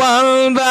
வாழ்வா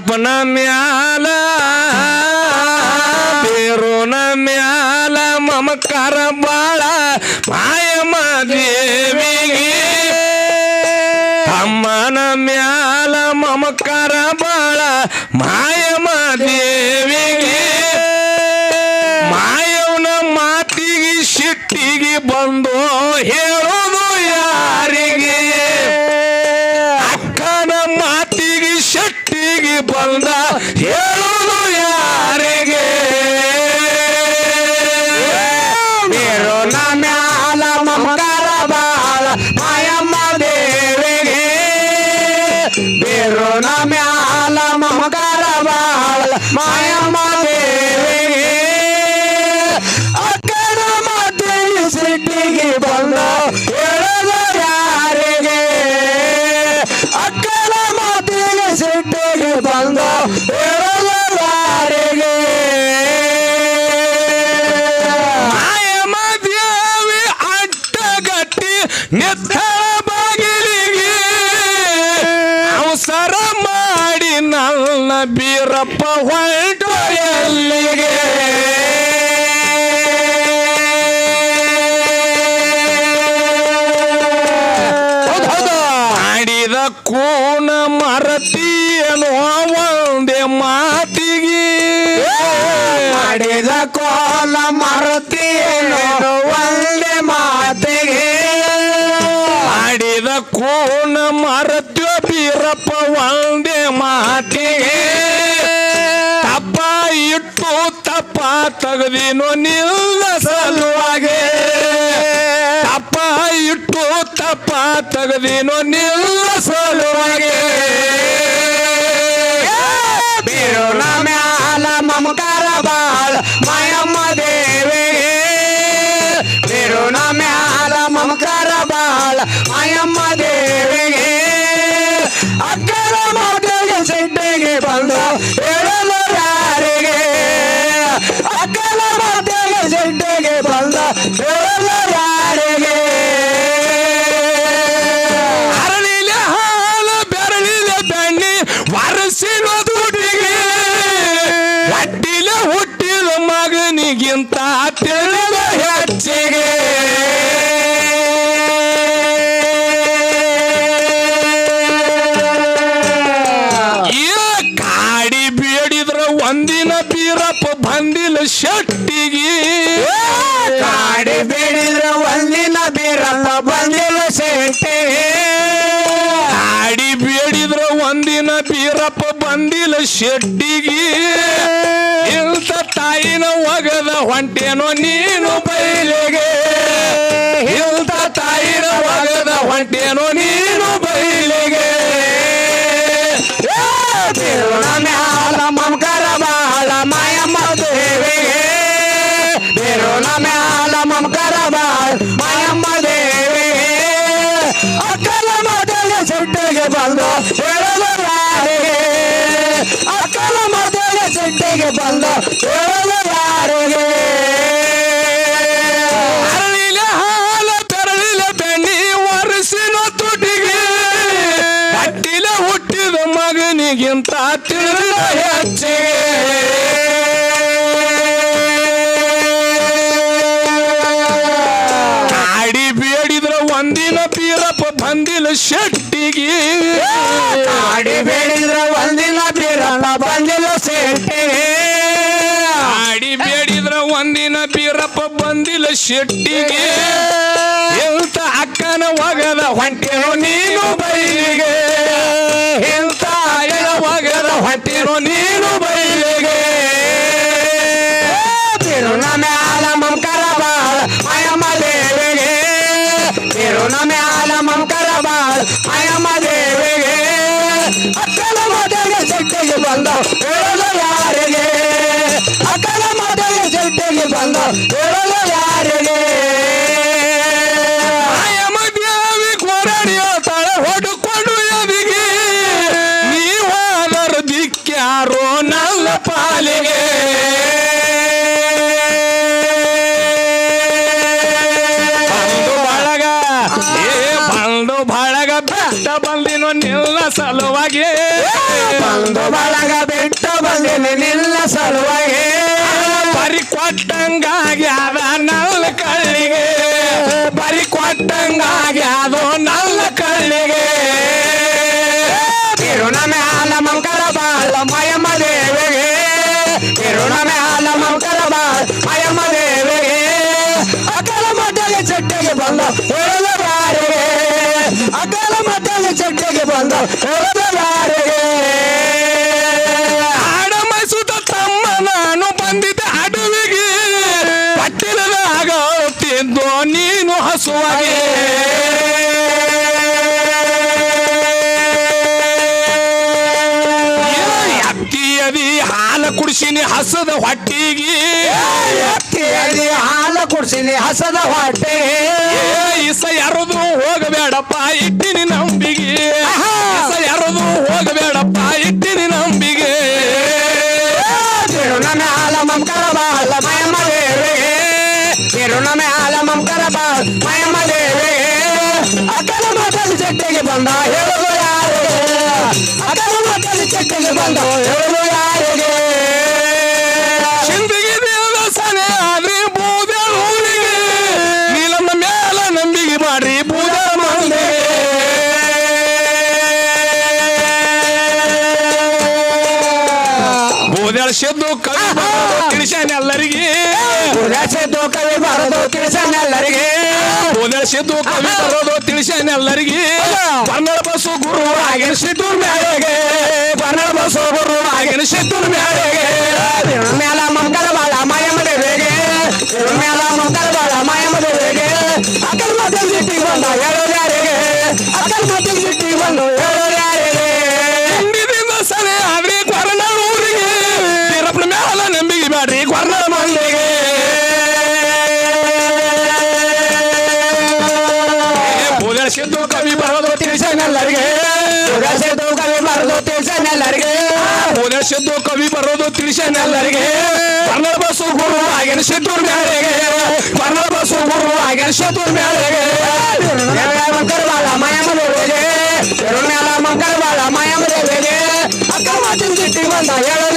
ಬೀರಪ್ಪನ ಮ್ಯಾಲ ಬೇರೋನ ಮ್ಯಾಲ ಮಮಕಾರ ಬಾಳ ಮಾಯಮ್ಮ ದೇವಿಗೆ ಅಮ್ಮನ ಮ್ಯಾಲ ಮಮಕಾರ ಬಾಳ ಮಾಯಮ್ಮ ಬಂದ ಹೇಳೋದು ಯಾರಿಗೆ? ಮ್ಯಾಲ ಮಮಕಾರ ಬಾಳ ಮಾಯಮ್ಮ ದೇವಿಗೆ. ಬೇರುನ ಮ್ಯಾಲ ಮಮಕಾರ ಬಾಳ ಮಾಯಮ್ಮ ಮರತಿಯೇನು ಒಂದೇ ಮಾತೆಗೆ ಆಡಿದ ಕೋಣ ಮರತ್ಯೋ ಬೀರಪ್ಪ ಒಂದೇ ಮಾತೆಗೆ ತಪ್ಪ ಇಟ್ಟು ತಪ್ಪ ತೆಗೆದಿನೋ ನಿಲ್ಲ ಸಲುವಾಗೆ. ತಪ್ಪ ಇಟ್ಟು ತಪ್ಪ ತೆಗೆದಿನೋ ನಿಲ್ಲ ಸಲುವಾಗೆ. ಬೀರೋ ಮ್ಯಾಲ ಮಮಕಾರ ಬಾಳ. ಬಾಳ ಮಾಯಮ್ಮ ಶೆಟ್ಟಿಗೆ. ಕಾಡಿ ಬೇಡಿದ್ರ ಒಂದಿನ ಬೀರಲ್ಲ ಬಂದಿಲ್ಲ ಶೆಟ್ಟಿ. ಕಾಡಿ ಬೇಡಿದ್ರ ಒಂದಿನ ಬೀರಪ್ಪ ಬಂದಿಲ್ಲ ಶೆಟ್ಟಿಗೆ. ಇಂಥ ತಾಯಿನ ಒಗದ ಹೊಂಟೇನೋ ನೀನು ಬೈಲಿಗೆ. ಇಂಥ ತಾಯಿನ ಒಗದ ಹೊಂಟೇನೋ ನೀನು ಬಂದು ಯಾರಿಗೆ? ಅರಳಿಲೆ ಹಾಲ, ಬೆರಳಿಲೆ ಬೆಣ್ಣಿ ವರಸಿನ ತುಟಿಗೆ. ಕಟ್ಟಿಲೆ ಹುಟ್ಟಿದ ಮಗನಿಗಿಂತ ತಿಳಿದ ಹೆಚ್ಚಿಗೆ. ಒಂದಿನ ಬೀರಪ್ಪ ಬಂದಿಲ್ಲ ಶೆಟ್ಟಿಗೆ. ಶೆಟ್ಟಿಗೆ, ಎಂತ ಅಕ್ಕನ ಒಗದ ಹೊಂಟಿರೋ ನೀನು ಬೈಲಿಗೆ? ಎಂತ ಅಯ್ಯನ ಒಗದ ಹೊಂಟಿರೋ ನೀನು ಬೈಲಿಗೆ? ತಿರುನ ಮ್ಯಾಲ ಮಮಕರ ಬಾಳ ಅಯಮ ದೇವಿಗೆ. ತಿರುನ ಮ್ಯಾಲ ಮಮಕರ ಬಾಳ ಅಯಮ ದೇವಿಗೆ. ಅಕ್ಕನ ಮದುವೆ ಶೆಟ್ಟಿಗೆ ಬಂದ ಹೇಳಲು ಯಾರಿಗೆ? ಅಕ್ಕನ ಮದುವೆ ಶೆಟ್ಟಿಗೆ ಬಂದ ಹೇಳಲು ಬಂದು ಬಳಗ ಬಿಟ್ಟು ಬಂದಿನಿ ನಿಲ್ಲ ಸಲುವಾಗಿ. ಬರಿ ಕೊಟ್ಟಂಗಾಗ್ಯಾದ ನಲ್ಲ ಕಳ್ಳಿಗೆ ಬರಿ ಕೊಟ್ಟಂಗಾಗ್ಯಾದೋ ನಲ್ಲ ಕಳ್ಳಿಗೆ ತಿರುಣ ಮ್ಯಾಲ ಮಂಕರ ಬಾಳ ಮಯಮ ದೇವಿಗೆ. ತಿರುಣ ಮ್ಯಾಲ ಮಂಕರ ಬಾಳ ಮಯಮ ದೇವಿಗೆ. ಅಕಲ ಮದ್ದಲೆ ಚಟ್ಟಿಗೆ ಬಂದ ಹೇಳದ ಬಾರಿಗೆ. ಅಕಲ ಮದ್ದಲೆ ಚಟ್ಟಿಗೆ ಬಂದ ಹೇಳದ ಹೊಟ್ಟಿಗೆ ಅಕ್ಕಿಯಲ್ಲಿ ಹಾಲು ಕೊಡ್ಸಿನಿ ಹಸದ ಹೊಟ್ಟೆ. ಇಸ ಯಾರದು ಹೋಗಬೇಡಪ್ಪ ಇಟ್ಟಿನಿ ನಂಬಿಗೆ. ಇಸ ಯಾರದು ಹೋಗಬೇಡಪ್ಪ ಇಟ್ಟಿನಿ ನಂಬಿಗೆ. ತಿರುಣ ಹಾಲ ಮಂಕರ ಬಾಲ ಮಯಮದೇವೇ ದೇವಿಗೆ ತಿರುಣ ಮ್ಯಾಲ ಮಂಕರ ಬಾಲ ಮಯಮ್ಮ ದೇವಿಗೆ ಅಕಲ ಮಕ್ಕಳ ಚಟ್ಟಿಗೆ ಬಂದ ಹೇಳುದು ನಂಬಿಗೆ ಮಾಡ್ರಿ ಬೂದ ಸಿದ್ದು ಕವಿ ತಿಳಿಸ್ಯಾನ ಎಲ್ಲರಿಗೆ. ಸಿದ್ದು ಕವಿ ಬರದು ತಿಳಿಸನೆಲ್ಲರಿಗೆ ಬೂದ್ಯಾಳ ಸಿದ್ದು ಕವಿ ಬರೋದು ತಿಳಿಸ್ಯಾನ ಎಲ್ಲರಿಗೆ. ಕನ್ನಡ ಬಸ್ಸು ಗುರು ಆಗಿನ ಸಿದ್ದೂರ್ ಮ್ಯಾಳೆಗೆ. ಕನ್ನಡ ಬಸ್ಸು ಗುರು ಆಗಿನ ಸಿದ್ದೂರ್ ಮ್ಯಾಳೆಗೆ ತಿರುಣ ಶೆದ್ದು ಕವಿ ಬರೋದು ತಿಳಿಸ್ಯಾನೆಲ್ಲರಿಗೆ ಕನ್ನಡ ಬಸ್ಸು ಗುರು ಆಗಿನ ಸಿದ್ದೂರ್ ಮ್ಯಾಳೆಗೆ ಕನ್ನಡ ಬಸ್ಸು ಗುರು ಆಗಿನ ಸಿದ್ದೂರ್ ಮ್ಯಾಳೆಗೆ ಮಂಕರ ಬಾಳ ಮಯಮ್ಮ ದೇವಿಗೆ ತಿರುಣ ಮ್ಯಾಲ ಮಂಕರ ಬಾಳ ಮಯಮ್ಮ ದೇವಿಗೆ ಅಕ್ಕ ಮಾತಿನ ಚಟ್ಟಿಗೆ ಬಂದ ಹೇಳೋ.